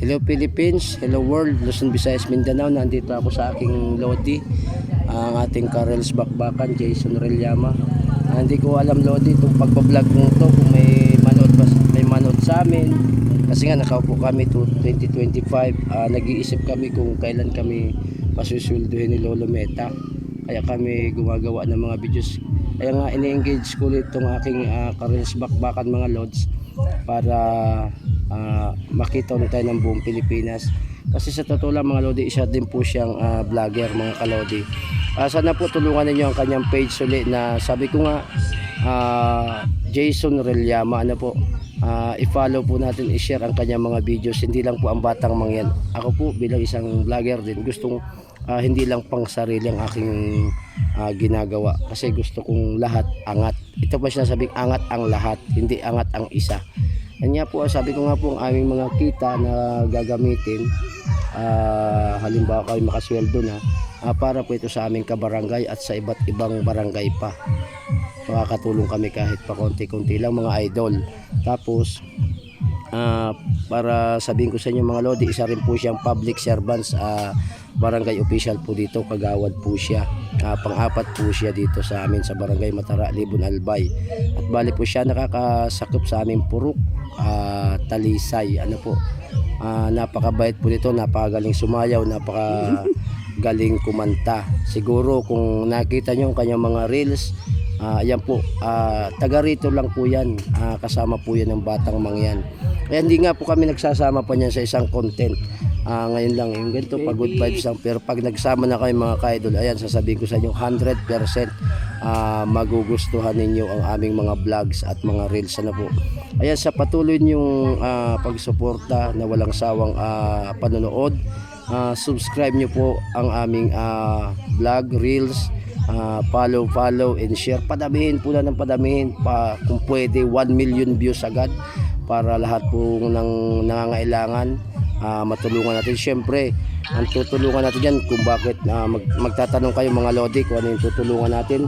Hello Philippines, hello world, Luzon, Visayas, Mindanao. Nandito ako sa aking Lodi, ang ating Karels Bakbakan, Jason Relyama. Ah, Hindi ko alam Lodi itong pagbablog mo to kung may manood ba, may manood sa amin. Kasi nga nakaupo kami to 2025. Ah, nag-iisip kami kung kailan kami pasusweldohin ni Lolo Meta. Kaya kami gumagawa ng mga videos. Kaya nga ini-engage ko ulit itong aking uh, Karels Bakbakan mga lods para ah, makita ulit tayo ng buong Pilipinas. Kasi sa totoo lang mga Lodi, isa din po siyang ah, vlogger mga kalodi. Ah, sana po tulungan ninyo ang kanyang page ulit na sabi ko nga ah, Jason Relyama ano po? Ah, i-follow po natin i-share ang kanyang mga videos. Hindi lang po ang batang mangyan. Ako po bilang isang vlogger din gustong ah, hindi lang pang sarili ang aking ah, ginagawa. Kasi gusto kong lahat angat. Ito pa siya sabing angat ang lahat hindi angat ang isa kanya po sabi ko nga po ang aming mga kita na gagamitin ah, halimbawa kayo makasweldo na ah, para po ito sa aming kabarangay at sa iba't ibang barangay pa. Makakatulong kami kahit pa konti-konti lang mga idol. Tapos ah, para sabihin ko sa inyo mga lodi isa rin po siyang public servants ah, barangay official po dito kagawad po siya. Ah, pang-apat po siya dito sa amin sa barangay Matara Libon Albay. At bali po siya nakakasakop sa aming purok ah, talisay. Ano po? Ah, napakabait po nito napakagaling sumayaw napaka galing kumanta. Siguro kung nakita nyo ang kanyang mga reels ah, ayan po ah, taga rito lang po yan. Ah, kasama po yan ng batang mangyan. Kaya hindi nga po kami nagsasama pa niyan sa isang content Ah, ngayon lang yung ganito pag good vibes lang. Pero pag nagsama na kayo mga kaidol ayan sasabihin ko sa inyo 100% ah, magugustuhan ninyo ang aming mga vlogs at mga reels. Ano po? Ayan sa patuloy niyong ah, pagsuporta na walang sawang ah, panonood ah, subscribe niyo po ang aming ah, vlog reels. Ah, follow follow and share. Padamihin po na ng padamihin pa kung pwede 1 million views agad para lahat po ng nangangailangan ah, matulungan natin. Syempre ang tutulungan natin yan kung bakit ah, mag, magtatanong kayo mga lodi kung ano yung tutulungan natin.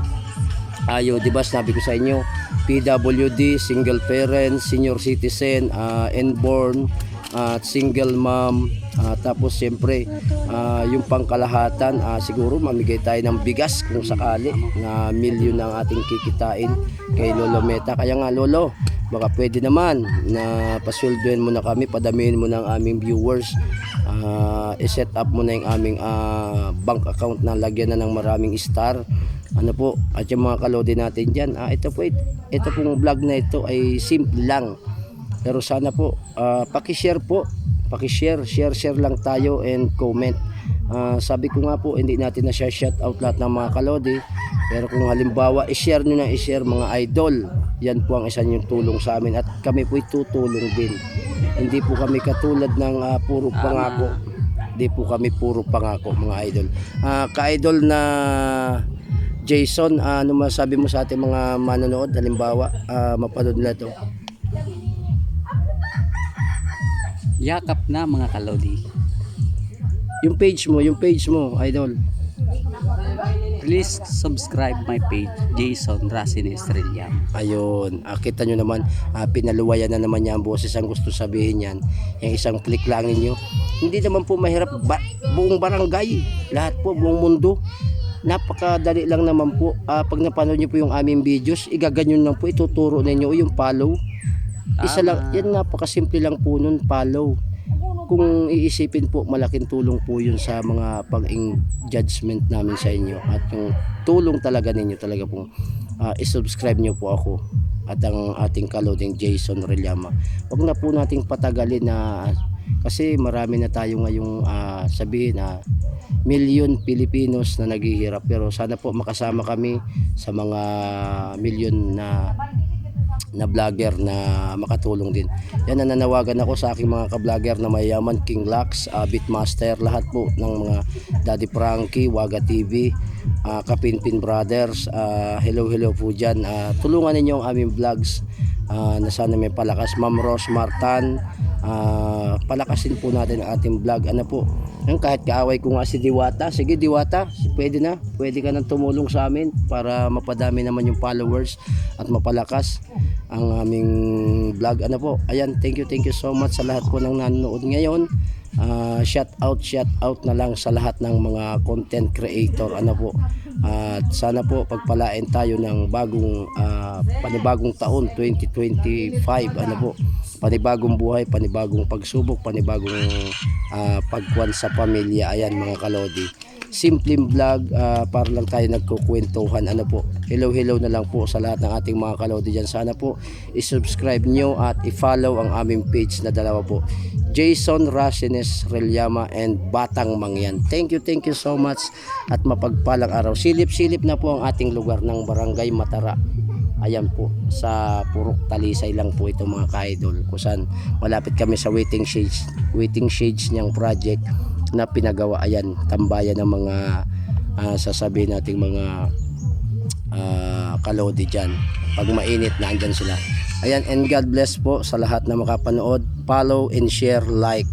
Ayo di ba sinabi ko sa inyo PWD single parent senior citizen uh, inborn at single mom ah, tapos siyempre ah, yung pangkalahatan ah, siguro mamigay tayo ng bigas kung sakali na milyon ang ating kikitain kay Lolo Meta. Kaya nga Lolo baka pwede naman na pasweldohin mo na kami padamihin mo ng aming viewers. Ah, i-set up mo na yung aming ah, bank account na lagyan na ng maraming star. Ano po at yung mga kalodi natin dyan. Ah, ito po ito pong vlog na ito ay simple lang. Pero sana po ah, paki-share po paki-share share share lang tayo and comment. Ah, sabi ko nga po hindi natin na share shout out lahat ng mga kalodi. Pero kung halimbawa i-share nyo na i-share mga idol yan po ang isa yung tulong sa amin at kami po tutulong din. Hindi po kami katulad ng ah, puro pangako. Hindi po kami puro pangako mga idol. Ah, ka-idol na Jason, ah, ano masabi mo sa ating mga manonood? Halimbawa ah, mapanood nila to Yakap na mga kalodi. yung page mo yung page mo idol Please subscribe my page, Jason Racine Estrella. Ayun, ah, kita nyo naman, ah, pinaluwayan na naman niya ang boses ang gusto sabihin yan. Yung isang click lang ninyo. Hindi naman po mahirap, ba- buong barangay, lahat po, buong mundo. Napakadali lang naman po. Ah, pag napanood nyo po yung aming videos, igaganyan lang po, ituturo ninyo yung follow. Isa lang, yan napakasimple lang po nun, follow. Kung iisipin po, malaking tulong po yun sa mga pag-judgment namin sa inyo. At yung tulong talaga ninyo talaga pong ah, isubscribe nyo po ako at ang ating kaloding Jason Relyama. Huwag na po nating patagalin na kasi marami na tayo ngayong ah, sabihin na milyon Pilipinos na naghihirap pero sana po makasama kami sa mga milyon na na vlogger na makatulong din. Yan nananawagan ako sa aking mga ka-vlogger na mayaman, King Lux, uh, Beatmaster, lahat po ng mga Daddy Frankie, Waga TV, uh, Kapinpin Brothers, ah, hello hello po dyan. Ah, tulungan ninyo ang aming vlogs ah, na sana may palakas. Ma'am Rose Martan, ah, palakasin po natin ang ating vlog. Ano po? Yung kahit kaaway ko nga si Diwata, sige Diwata, pwede na. Pwede ka nang tumulong sa amin para mapadami naman yung followers at mapalakas ang aming vlog. Ano po? Ayan, thank you, thank you so much sa lahat po ng nanonood ngayon. Ah, shout out, shout out na lang sa lahat ng mga content creator. Ano po? At sana po pagpalain tayo ng bagong ah, panibagong taon 2025 ano po panibagong buhay panibagong pagsubok panibagong ah, pagkuan sa pamilya. Ayan mga kalodi. Simpleng vlog ah, para lang tayo nagkukwentuhan. Ano po? Hello hello na lang po sa lahat ng ating mga kalodi dyan. Sana po i-subscribe nyo at i-follow ang aming page na dalawa po. Jason Rasines Reliama and Batang Mangyan. Thank you, thank you so much. At mapagpalang araw. Silip-silip na po ang ating lugar ng Barangay Matara. Ayan po, sa Purok Talisay lang po ito mga ka-idol. Kusan malapit kami sa waiting shades, waiting shades niyang project na pinagawa. Ayan, tambayan ng mga ah, sasabihin nating mga ah, kalodi dyan. Pag mainit, nandyan sila. Ayan, and God bless po sa lahat na makapanood. Follow and share, like.